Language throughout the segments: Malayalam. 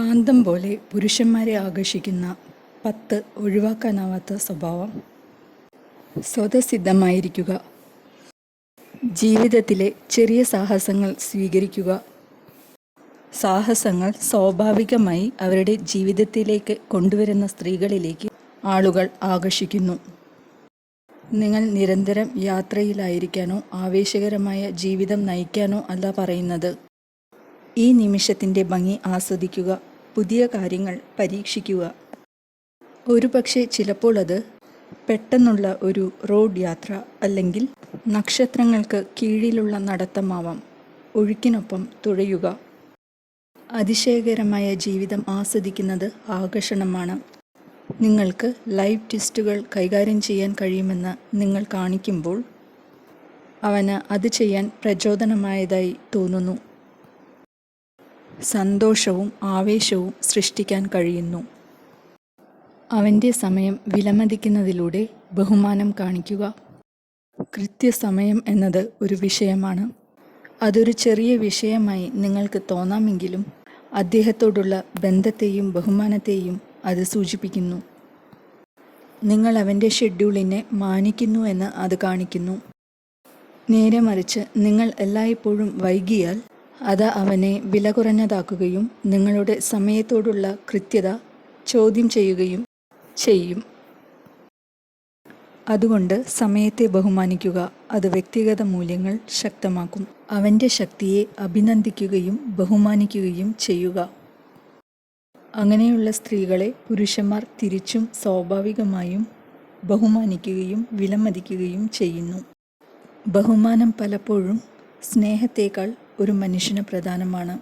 കാന്തം പോലെ പുരുഷന്മാരെ ആകർഷിക്കുന്ന പത്ത് ഒഴിവാക്കാനാവാത്ത സ്വഭാവം. സ്വതസിദ്ധമായിരിക്കുക. ജീവിതത്തിലെ ചെറിയ സാഹസങ്ങൾ സ്വീകരിക്കുക. സാഹസങ്ങൾ സ്വാഭാവികമായി അവരുടെ ജീവിതത്തിലേക്ക് കൊണ്ടുവരുന്ന സ്ത്രീകളിലേക്ക് ആളുകൾ ആകർഷിക്കുന്നു. നിങ്ങൾ നിരന്തരം യാത്രയിലായിരിക്കാനോ ആവേശകരമായ ജീവിതം നയിക്കാനോ അല്ല പറയുന്നത്. ഈ നിമിഷത്തിന്റെ ഭംഗി ആസ്വദിക്കുക. പുതിയ കാര്യങ്ങൾ പരീക്ഷിക്കുക. ഒരുപക്ഷെ ചിലപ്പോൾ അത് പെട്ടെന്നുള്ള ഒരു റോഡ് യാത്ര അല്ലെങ്കിൽ നക്ഷത്രങ്ങൾക്ക് കീഴിലുള്ള നടത്തമാവാം. ഒഴുക്കിനൊപ്പം തുഴയുക. അതിശയകരമായ ജീവിതം ആസ്വദിക്കുന്നത് ആകർഷണമാണ്. നിങ്ങൾക്ക് ലൈവ് ട്വിസ്റ്റുകൾ കൈകാര്യം ചെയ്യാൻ കഴിയുമെന്ന് നിങ്ങൾ കാണിക്കുമ്പോൾ അവന് അത് ചെയ്യാൻ പ്രചോദനമായതായി തോന്നുന്നു. സന്തോഷവും ആവേശവും സൃഷ്ടിക്കാൻ കഴിയുന്നു. അവന്റെ സമയം വിലമതിക്കുന്നതിലൂടെ ബഹുമാനം കാണിക്കുക. കൃത്യസമയം എന്നത് ഒരു വിഷയമാണ്. അതൊരു ചെറിയ വിഷയമായി നിങ്ങൾക്ക് തോന്നാമെങ്കിലും അദ്ദേഹത്തോടുള്ള ബന്ധത്തെയും ബഹുമാനത്തെയും അത് സൂചിപ്പിക്കുന്നു. നിങ്ങൾ അവന്റെ ഷെഡ്യൂളിനെ മാനിക്കുന്നു എന്ന് അത് കാണിക്കുന്നു. നേരെ മറിച്ച് നിങ്ങൾ എല്ലായ്പ്പോഴും വൈകിയാൽ അത് അവനെ വില കുറഞ്ഞതാക്കുകയും നിങ്ങളുടെ സമയത്തോടുള്ള കൃത്യത ചോദ്യം ചെയ്യുകയും ചെയ്യും. അതുകൊണ്ട് സമയത്തെ ബഹുമാനിക്കുക അത് വ്യക്തിഗത മൂല്യങ്ങൾ ശക്തമാക്കും. അവന്റെ ശക്തിയെ അഭിനന്ദിക്കുകയും ബഹുമാനിക്കുകയും ചെയ്യുക. അങ്ങനെയുള്ള സ്ത്രീകളെ പുരുഷന്മാർ തിരിച്ചും സ്വാഭാവികമായും ബഹുമാനിക്കുകയും വിലമതിക്കുകയും ചെയ്യുന്നു. ബഹുമാനം പലപ്പോഴും സ്നേഹത്തേക്കാൾ ഒരു മനുഷ്യന് പ്രധാനമാണ്.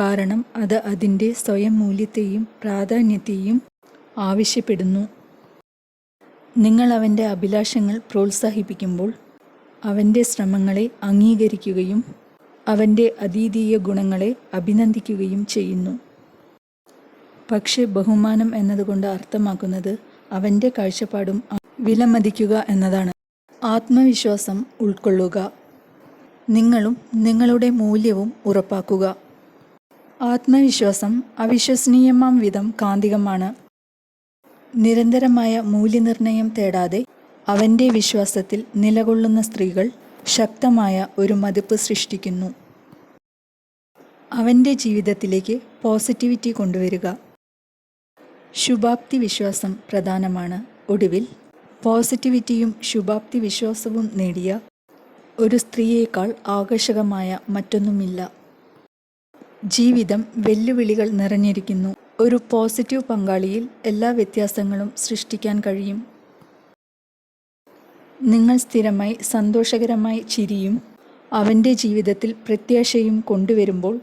കാരണം അത് അതിന്റെ സ്വയം മൂല്യത്തെയും പ്രാധാന്യത്തെയും ആവശ്യപ്പെടുന്നു. നിങ്ങൾ അവന്റെ അഭിലാഷങ്ങൾ പ്രോത്സാഹിപ്പിക്കുമ്പോൾ അവന്റെ ശ്രമങ്ങളെ അംഗീകരിക്കുകയും അവന്റെ അതീതീയ ഗുണങ്ങളെ അഭിനന്ദിക്കുകയും ചെയ്യുന്നു. പക്ഷേ ബഹുമാനം എന്നതുകൊണ്ട് അർത്ഥമാക്കുന്നത് അവന്റെ കാഴ്ചപ്പാടും വിലമതിക്കുക എന്നതാണ്. ആത്മവിശ്വാസം ഉൾക്കൊള്ളുക. നിങ്ങളും നിങ്ങളുടെ മൂല്യവും ഉറപ്പാക്കുക. ആത്മവിശ്വാസം അവിശ്വസനീയമാം വിധം കാന്തികമാണ്. നിരന്തരമായ മൂല്യനിർണയം തേടാതെ അവന്റെ വിശ്വാസത്തിൽ നിലകൊള്ളുന്ന സ്ത്രീകൾ ശക്തമായ ഒരു മതിപ്പ് സൃഷ്ടിക്കുന്നു. അവന്റെ ജീവിതത്തിലേക്ക് പോസിറ്റിവിറ്റി കൊണ്ടുവരിക. ശുഭാപ്തി വിശ്വാസം പ്രധാനമാണ്. ഒടുവിൽ പോസിറ്റിവിറ്റിയും ശുഭാപ്തി വിശ്വാസവും നേടിയ ഒരു സ്ത്രീയേക്കാൾ ആകർഷകമായ മറ്റൊന്നുമില്ല. ജീവിതം വെല്ലുവിളികൾ നിറഞ്ഞിരിക്കുന്നു. ഒരു പോസിറ്റീവ് പങ്കാളിയിൽ എല്ലാ വ്യത്യാസങ്ങളും സൃഷ്ടിക്കാൻ കഴിയും. നിങ്ങൾ സ്ഥിരമായി സന്തോഷകരമായി ചിരിയും അവന്റെ ജീവിതത്തിൽ പ്രത്യാശയും കൊണ്ടുവരുമ്പോൾ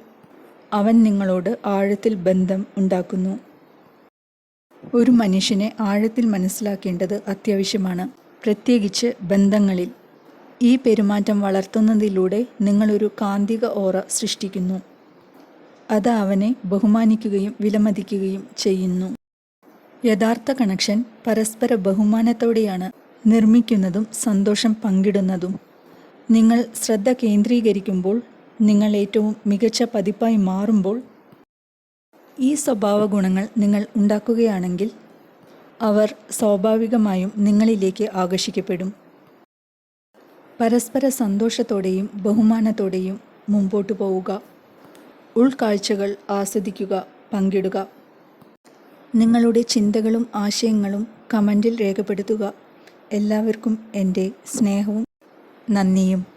അവൻ നിങ്ങളോട് ആഴത്തിൽ ബന്ധം ഉണ്ടാക്കുന്നു. ഒരു മനുഷ്യനെ ആഴത്തിൽ മനസ്സിലാക്കേണ്ടത് അത്യാവശ്യമാണ്. പ്രത്യേകിച്ച് ബന്ധങ്ങളിൽ. ഈ പെരുമാറ്റം വളർത്തുന്നതിലൂടെ നിങ്ങളൊരു കാന്തിക ഓറ സൃഷ്ടിക്കുന്നു. അത് അവനെ ബഹുമാനിക്കുകയും വിലമതിക്കുകയും ചെയ്യുന്നു. യഥാർത്ഥ കണക്ഷൻ പരസ്പര ബഹുമാനത്തോടെയാണ് നിർമ്മിക്കുന്നതും സന്തോഷം പങ്കിടുന്നതും. നിങ്ങൾ ശ്രദ്ധ കേന്ദ്രീകരിക്കുമ്പോൾ നിങ്ങൾ ഏറ്റവും മികച്ച പതിപ്പായി മാറുമ്പോൾ ഈ സ്വഭാവ ഗുണങ്ങൾ നിങ്ങൾ ഉണ്ടാക്കുകയാണെങ്കിൽ അവർ സ്വാഭാവികമായും നിങ്ങളിലേക്ക് ആകർഷിക്കപ്പെടും. പരസ്പര സന്തോഷത്തോടെയും ബഹുമാനത്തോടെയും മുമ്പോട്ടു പോവുക. ഉൾക്കാഴ്ചകൾ ആസ്വദിക്കുക പങ്കിടുക. നിങ്ങളുടെ ചിന്തകളും ആശയങ്ങളും കമന്റിൽ രേഖപ്പെടുത്തുക. എല്ലാവർക്കും എന്റെ സ്നേഹവും നന്ദിയും.